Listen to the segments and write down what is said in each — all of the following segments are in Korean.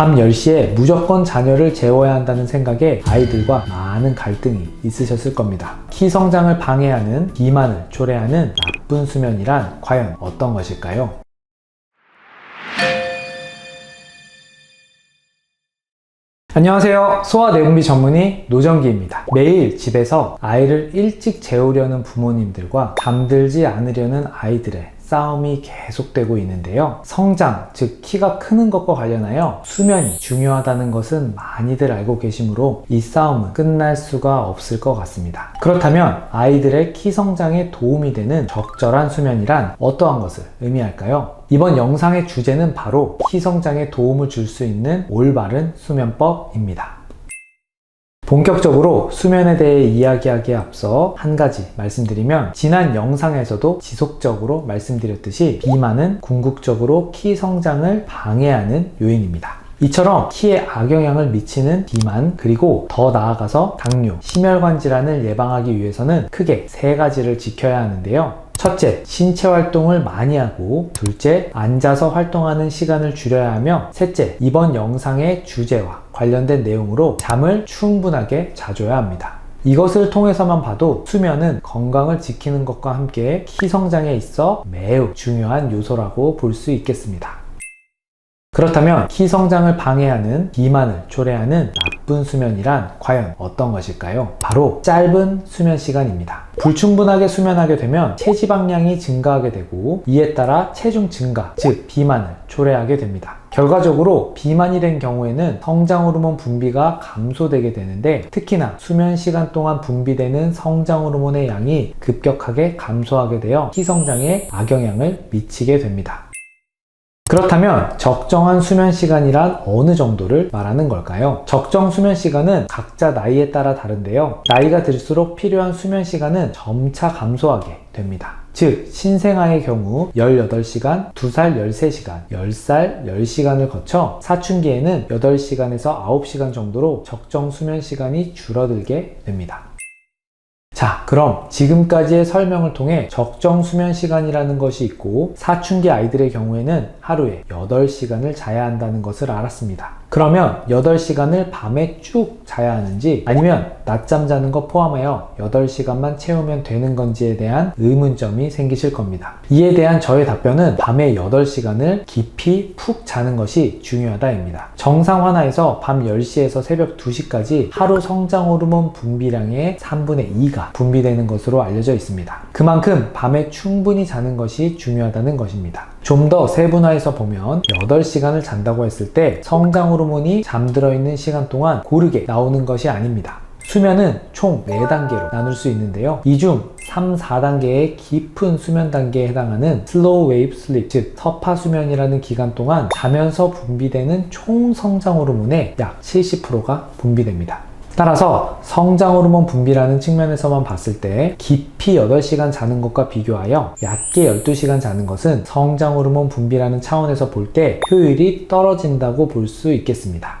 밤 10시에 무조건 자녀를 재워야 한다는 생각에 아이들과 많은 갈등이 있으셨을 겁니다. 키 성장을 방해하는 비만을 초래하는 나쁜 수면이란 과연 어떤 것일까요? 안녕하세요. 소아 내분비 전문의 노정기입니다. 매일 집에서 아이를 일찍 재우려는 부모님들과 잠들지 않으려는 아이들의 싸움이 계속되고 있는데요. 성장, 즉 키가 크는 것과 관련하여 수면이 중요하다는 것은 많이들 알고 계시므로 이 싸움은 끝날 수가 없을 것 같습니다. 그렇다면 아이들의 키 성장에 도움이 되는 적절한 수면이란 어떠한 것을 의미할까요? 이번 영상의 주제는 바로 키 성장에 도움을 줄 수 있는 올바른 수면법입니다. 본격적으로 수면에 대해 이야기하기에 앞서 한 가지 말씀드리면 지난 영상에서도 지속적으로 말씀드렸듯이 비만은 궁극적으로 키 성장을 방해하는 요인입니다. 이처럼 키에 악영향을 미치는 비만 그리고 더 나아가서 당뇨, 심혈관 질환을 예방하기 위해서는 크게 세 가지를 지켜야 하는데요. 첫째, 신체 활동을 많이 하고, 둘째, 앉아서 활동하는 시간을 줄여야 하며, 셋째, 이번 영상의 주제와 관련된 내용으로 잠을 충분하게 자줘야 합니다. 이것을 통해서만 봐도 수면은 건강을 지키는 것과 함께 키 성장에 있어 매우 중요한 요소라고 볼 수 있겠습니다. 그렇다면 키 성장을 방해하는 비만을 초래하는 나쁜 수면이란 과연 어떤 것일까요? 바로 짧은 수면 시간입니다. 불충분하게 수면하게 되면 체지방량이 증가하게 되고 이에 따라 체중 증가, 즉 비만을 초래하게 됩니다. 결과적으로 비만이 된 경우에는 성장 호르몬 분비가 감소되게 되는데 특히나 수면 시간 동안 분비되는 성장 호르몬의 양이 급격하게 감소하게 되어 키 성장에 악영향을 미치게 됩니다. 그렇다면 적정한 수면 시간이란 어느 정도를 말하는 걸까요? 적정 수면 시간은 각자 나이에 따라 다른데요. 나이가 들수록 필요한 수면 시간은 점차 감소하게 됩니다. 즉, 신생아의 경우 18시간, 2살 13시간, 10살 10시간을 거쳐 사춘기에는 8시간에서 9시간 정도로 적정 수면 시간이 줄어들게 됩니다. 자, 그럼 지금까지의 설명을 통해 적정 수면 시간이라는 것이 있고 사춘기 아이들의 경우에는 하루에 8시간을 자야 한다는 것을 알았습니다. 그러면 8시간을 밤에 쭉 자야 하는지 아니면 낮잠 자는 것 포함하여 8시간만 채우면 되는 건지에 대한 의문점이 생기실 겁니다. 이에 대한 저의 답변은 밤에 8시간을 깊이 푹 자는 것이 중요하다입니다. 정상 환아에서 밤 10시에서 새벽 2시까지 하루 성장 호르몬 분비량의 3분의 2가 분비되는 것으로 알려져 있습니다. 그만큼 밤에 충분히 자는 것이 중요하다는 것입니다. 좀 더 세분화해서 보면 8시간을 잔다고 했을 때 성장 호르몬이 잠들어 있는 시간 동안 고르게 나오는 것이 아닙니다. 수면은 총 4단계로 나눌 수 있는데요. 이 중 3, 4단계의 깊은 수면 단계에 해당하는 슬로우 웨이브 슬립, 즉 서파 수면이라는 기간 동안 자면서 분비되는 총 성장 호르몬의 약 70%가 분비됩니다. 따라서 성장 호르몬 분비라는 측면에서만 봤을 때 깊이 8시간 자는 것과 비교하여 얕게 12시간 자는 것은 성장 호르몬 분비라는 차원에서 볼 때 효율이 떨어진다고 볼 수 있겠습니다.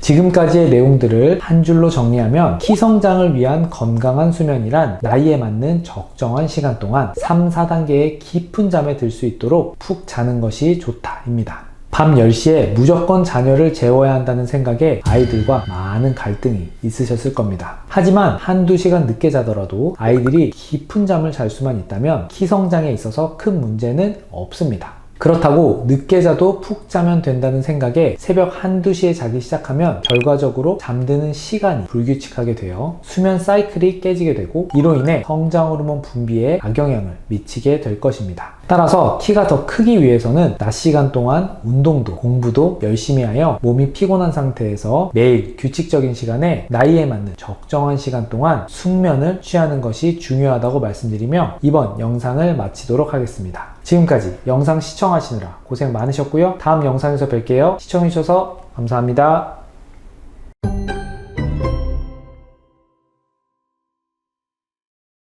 지금까지의 내용들을 한 줄로 정리하면 키 성장을 위한 건강한 수면이란 나이에 맞는 적정한 시간 동안 3, 4단계의 깊은 잠에 들 수 있도록 푹 자는 것이 좋다입니다. 밤 10시에 무조건 자녀를 재워야 한다는 생각에 아이들과 많은 갈등이 있으셨을 겁니다. 하지만 한두 시간 늦게 자더라도 아이들이 깊은 잠을 잘 수만 있다면 키 성장에 있어서 큰 문제는 없습니다. 그렇다고 늦게 자도 푹 자면 된다는 생각에 새벽 한두 시에 자기 시작하면 결과적으로 잠드는 시간이 불규칙하게 되어 수면 사이클이 깨지게 되고 이로 인해 성장 호르몬 분비에 악영향을 미치게 될 것입니다. 따라서 키가 더 크기 위해서는 낮 시간 동안 운동도 공부도 열심히 하여 몸이 피곤한 상태에서 매일 규칙적인 시간에 나이에 맞는 적정한 시간 동안 숙면을 취하는 것이 중요하다고 말씀드리며 이번 영상을 마치도록 하겠습니다. 지금까지 영상 시청하시느라 고생 많으셨고요. 다음 영상에서 뵐게요. 시청해주셔서 감사합니다.